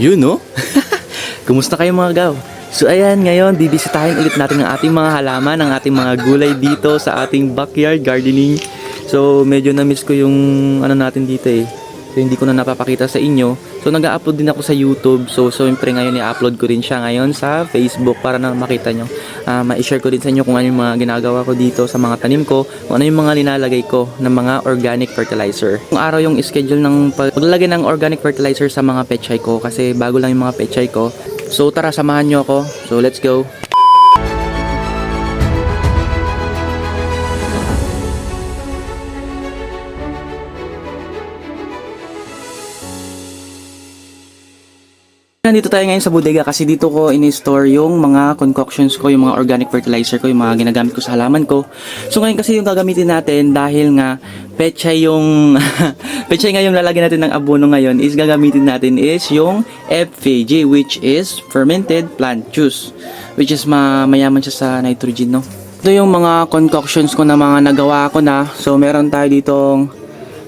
Yun, no? Kumusta kayo mga gaw? So ayan, ngayon bibisitahin ulit natin ang ating mga halaman, ang ating mga gulay dito sa ating backyard gardening. So medyo na-miss ko yung ano natin dito eh. So hindi ko na napapakita sa inyo. So nag-upload din ako sa YouTube. So siyempre ngayon i-upload ko rin siya ngayon sa Facebook para na makita nyo. Ah, ma-share ko din sa inyo kung ano yung mga ginagawa ko dito sa mga tanim ko. Kung ano yung mga linalagay ko ng mga organic fertilizer. Kung araw yung schedule ng pag- paglalagay ng organic fertilizer sa mga pechay ko kasi bago lang yung mga pechay ko. So tara samahan nyo ako. So let's go. Nandito tayo ngayon sa bodega kasi dito ko in-store yung mga concoctions ko, yung mga organic fertilizer ko, yung mga ginagamit ko sa halaman ko. So ngayon kasi yung gagamitin natin dahil nga pechay yung pechay nga yung lalagyan natin ng abono ngayon is gagamitin natin is yung FVG which is fermented plant juice which is ma mayaman siya sa nitrogen no. Ito yung mga concoctions ko na mga nagawa ko na. So meron tayo ditong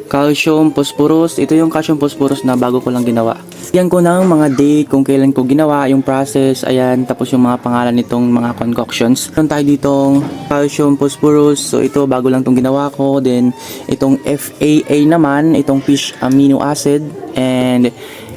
calcium phosphorus. Ito yung calcium phosphorus na bago ko lang ginawa. Yan ko ng mga date kung kailan ko ginawa, yung process, ayan, tapos yung mga pangalan nitong mga concoctions. Meron tayo ditong calcium phosphorus. So ito bago lang tong ginawa ko. Then itong FAA naman, itong fish amino acid and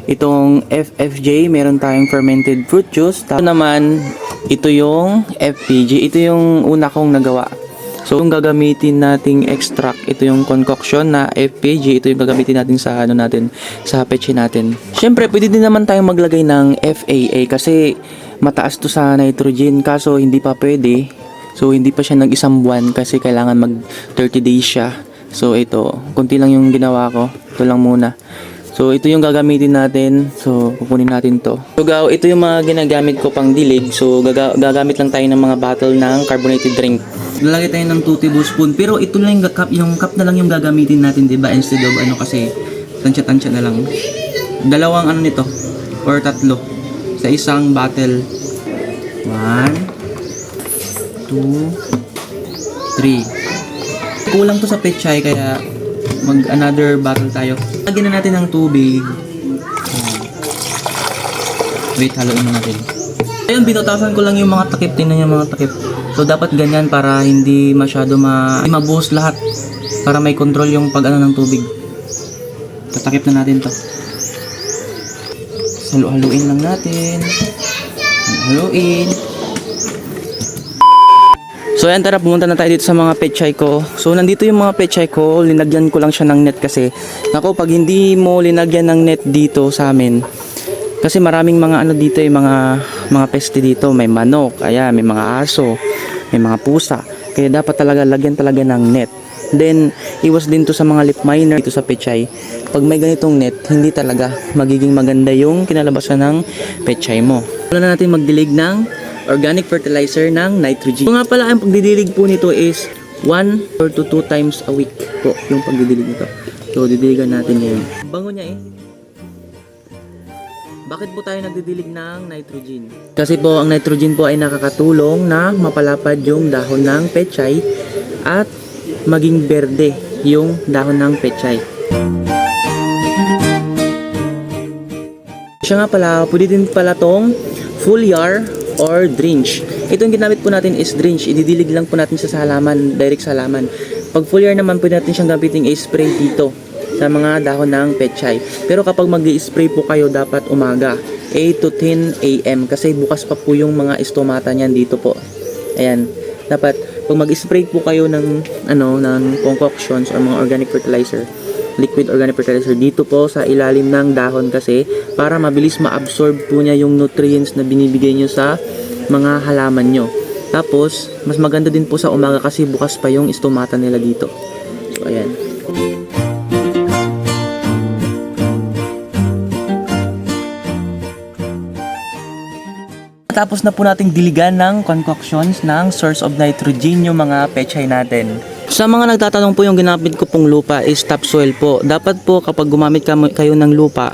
itong FFJ, meron tayong fermented fruit juice. Tapos naman, ito yung FPG. Ito yung una kong nagawa. So, yung gagamitin nating extract, ito yung concoction na FPG, ito yung gagamitin natin sa ano natin, sa peche natin. Syempre, pwede din naman tayong maglagay ng FAA kasi mataas to sa nitrogen kaso hindi pa pwede. So, hindi pa siya nag isang buwan kasi kailangan mag 30 days siya. So, ito, konti lang yung ginawa ko. Ito lang muna. So, ito yung gagamitin natin. So, kukunin natin to. So, gaw, ito yung mga ginagamit ko pang dilig. So, gaga- gagamit lang tayo ng mga bottle ng carbonated drink. Lalagay tayo ng 2 tablespoon. Pero ito lang yung cup, yung cup na lang yung gagamitin natin, 'di ba? Instead of ano kasi tansya-tansya na lang. Dalawang ano nito or tatlo sa isang bottle. 1 2 3 Kulang to sa pechay kaya mag another bottle tayo. Lagyan na natin ng tubig. Wait, haluin mo natin. Ayun, binutasan ko lang yung mga takip. Tingnan yung mga takip. So, dapat ganyan para hindi masyado ma mabuhos lahat. Para may control yung pag ano ng tubig. Tatakip na natin to. Halu-haluin lang natin. Haluin. So ayan tara pumunta na tayo dito sa mga pechay ko. So nandito yung mga pechay ko, linagyan ko lang siya ng net kasi nako pag hindi mo linagyan ng net dito sa amin kasi maraming mga ano dito yung mga mga peste dito, may manok, ayan, may mga aso, may mga pusa. Kaya dapat talaga lagyan talaga ng net. Then iwas din to sa mga lip miner dito sa pechay. Pag may ganitong net, hindi talaga magiging maganda yung kinalabasan ng pechay mo. Wala na natin magdilig ng organic fertilizer ng nitrogen. So nga pala ang pagdidilig po nito is 1 or to 2 times a week po yung pagdidilig nito. So didiligan natin ngayon. Bango niya eh. Bakit po tayo nagdidilig ng nitrogen? Kasi po ang nitrogen po ay nakakatulong na mapalapad yung dahon ng pechay at maging berde yung dahon ng pechay. Siya nga pala, pwede din pala tong foliar or drench. Ito yung ginamit po natin is drench. Ididilig lang po natin sa halaman, direct sa halaman. Pag foliar naman, pwede natin siyang gamitin i-spray dito sa mga dahon ng pechay. Pero kapag mag spray po kayo, dapat umaga. 8 to 10 a.m. Kasi bukas pa po yung mga estomata niyan dito po. Ayan. Dapat, pag mag-spray po kayo ng, ano, ng concoctions or mga organic fertilizer, liquid organic fertilizer dito po sa ilalim ng dahon kasi para mabilis ma-absorb po niya yung nutrients na binibigay nyo sa mga halaman nyo. Tapos, mas maganda din po sa umaga kasi bukas pa yung estomata nila dito. So, ayan. Tapos na po nating diligan ng concoctions ng source of nitrogen yung mga pechay natin. Sa mga nagtatanong po yung ginamit ko pong lupa is topsoil po. Dapat po kapag gumamit kayo ng lupa,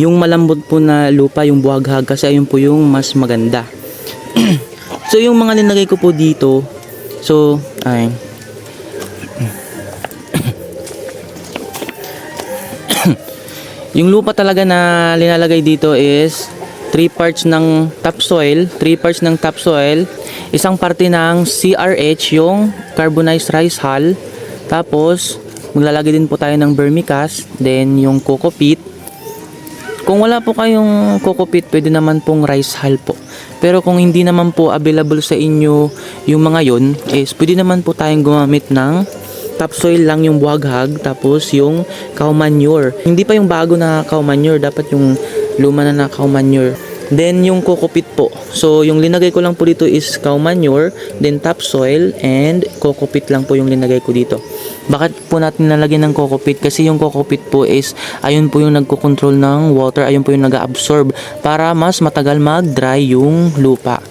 yung malambot po na lupa, yung buhaghag kasi ayun po yung mas maganda. so yung mga nilagay ko po dito, so ay Yung lupa talaga na linalagay dito is 3 parts ng topsoil, 3 parts ng topsoil, isang parte ng CRH, yung carbonized rice hull, tapos maglalagay din po tayo ng vermicast, then yung coco peat. Kung wala po kayong coco peat, pwede naman pong rice hull po. Pero kung hindi naman po available sa inyo yung mga yon, is pwede naman po tayong gumamit ng topsoil lang yung buhaghag tapos yung cow manure. Hindi pa yung bago na cow manure, dapat yung luma na na cow manure. Then yung coco peat po. So yung linagay ko lang po dito is cow manure, then topsoil and coco peat lang po yung linagay ko dito. Bakit po natin nalagyan ng coco peat? Kasi yung coco peat po is ayun po yung nagko-control ng water, ayun po yung nag-absorb para mas matagal mag-dry yung lupa.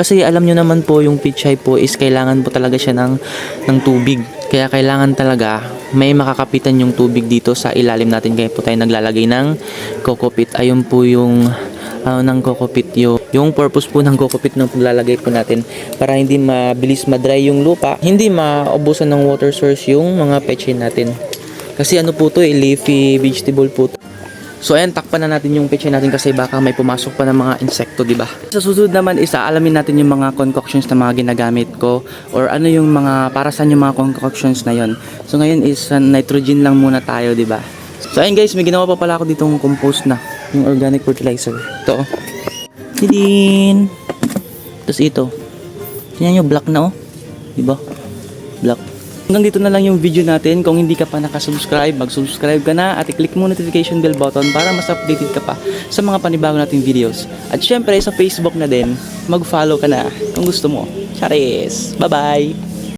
Kasi alam nyo naman po yung pichay po is kailangan po talaga siya ng, ng tubig. Kaya kailangan talaga may makakapitan yung tubig dito sa ilalim natin. Kaya po tayo naglalagay ng coco peat. Ayun po yung ano ng coco peat yung, yung purpose po ng coco peat ng paglalagay po natin para hindi mabilis ma-dry yung lupa. Hindi maubusan ng water source yung mga pechay natin. Kasi ano po to eh, leafy vegetable po to. So ayan, takpan na natin yung pechay natin kasi baka may pumasok pa ng mga insekto, di ba? Sa susunod naman isa, alamin natin yung mga concoctions na mga ginagamit ko or ano yung mga, para saan yung mga concoctions na yon. So ngayon is uh, nitrogen lang muna tayo, di ba? So ayun guys, may ginawa pa pala ako ditong compost na, yung organic fertilizer. Ito oh. Hidin! Tapos ito. Tingnan nyo, black na oh. Di ba? Black. Hanggang dito na lang yung video natin. Kung hindi ka pa nakasubscribe, mag-subscribe ka na at i-click mo notification bell button para mas updated ka pa sa mga panibago nating videos. At syempre sa Facebook na din, mag-follow ka na kung gusto mo. Charis! Bye-bye!